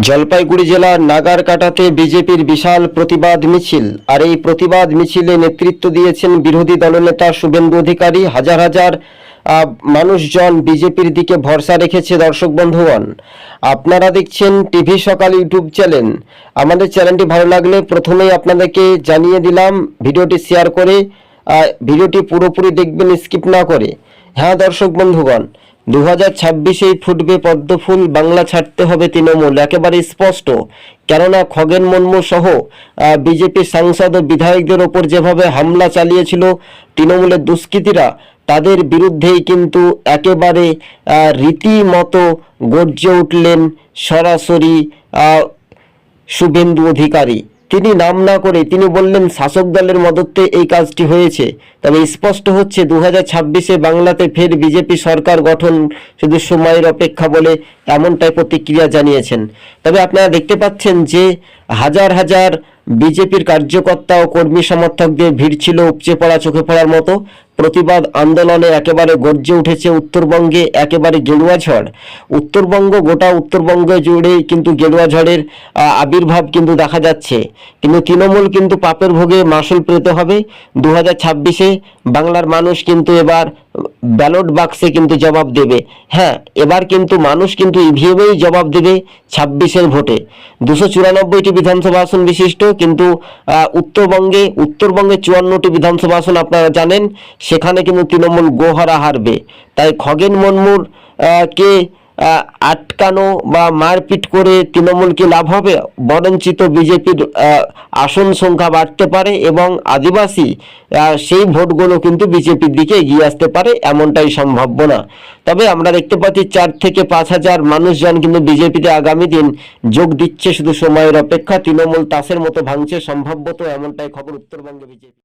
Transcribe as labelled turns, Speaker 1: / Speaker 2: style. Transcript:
Speaker 1: জলপাইগুড়ি জেলার নাগারকাটাতে বিজেপির বিশাল প্রতিবাদ মিছিল। আর এই প্রতিবাদ মিছিলে নেতৃত্ব দিয়েছেন বিরোধী দলনেতা শুভেন্দু অধিকারী। হাজার হাজার মানুষজন বিজেপির দিকে ভরসা রেখেছে দর্শক বন্ধুগণ। আপনারা দেখছেন টিভি সকাল ইউটিউব চ্যানেল। আমাদের চ্যানেলটি ভালো লাগলে প্রথমেই আপনাদেরকে জানিয়ে দিলাম, ভিডিওটি শেয়ার করে ভিডিওটি পুরোপুরি দেখবেন, স্কিপ না করে। হ্যাঁ দর্শক বন্ধুগণ দু হাজার ছাব্বিশেই ফুটবে পদ্মফুল, বাংলা ছাড়তে হবে তৃণমূল, একেবারে স্পষ্ট। কেননা খগেন মুর্মু সহ বিজেপি সাংসদ ও বিধায়কদের ওপর যেভাবে হামলা চালিয়েছিল তৃণমূলের দুষ্কৃতীরা, তাদের বিরুদ্ধেই কিন্তু একেবারে রীতিমতো গর্জে উঠলেন সরাসরি শুভেন্দু অধিকারী। তিনি নাম না করে তিনি বললেন, শাসক দলের মদতে এই কাজটি হয়েছে। তবে স্পষ্ট হচ্ছে দু হাজার ছাব্বিশে বাংলাতে ফের বিজেপি সরকার গঠন শুধু সময়ের অপেক্ষা বলে এমনটাই প্রতিক্রিয়া জানিয়েছেন। তবে আপনারা দেখতে পাচ্ছেন যে হাজার হাজার বিজেপির কার্যকর্তা ও কর্মী সমর্থকদের ভিড় ছিল উপচে পড়া চোখে পড়ার মতো। প্রতিবাদ আন্দোলনে একেবারে গর্জে উঠেছে উত্তরবঙ্গে একেবারে গেরুয়া ঝড়। উত্তরবঙ্গ, গোটা উত্তরবঙ্গ জুড়ে কিন্তু গেরুয়া ঝড়ের আবির্ভাব কিন্তু দেখা যাচ্ছে। কিন্তু তৃণমূল কিন্তু পাপের ভোগে মাসুল পেতে হবে। দু হাজার বাংলার মানুষ কিন্তু এবার ব্যালট বাক্সে কিন্তু জবাব দেবে। হ্যাঁ এবার কিন্তু মানুষ কিন্তু ইভিএমেই জবাব দেবে ছাব্বিশের ভোটে। দুশো চুরানব্বইটি বিধানসভা আসন বিশিষ্ট, কিন্তু উত্তরবঙ্গে উত্তরবঙ্গে চুয়ান্নটি বিধানসভা আসন আপনারা জানেন, সেখানে কিন্তু তৃণমূল গোহারা হারবে। তাই খগেন মনমুর কে আটকানো বা মারপিট করে তৃণমূলকে লাভ হবে, বরঞ্চিত বিজেপির আসন সংখ্যা বাড়তে পারে এবং আদিবাসী সেই ভোটগুলো কিন্তু বিজেপির দিকে এগিয়ে আসতে পারে এমনটাই সম্ভাব্য না। তবে আমরা দেখতে পাচ্ছি চার থেকে পাঁচ হাজার মানুষজন কিন্তু বিজেপিতে আগামী দিন যোগ দিচ্ছে শুধু সময়ের অপেক্ষা, তৃণমূল তাসের মতো ভাঙছে, সম্ভাব্যত এমনটাই খবর উত্তরবঙ্গে বিজেপি।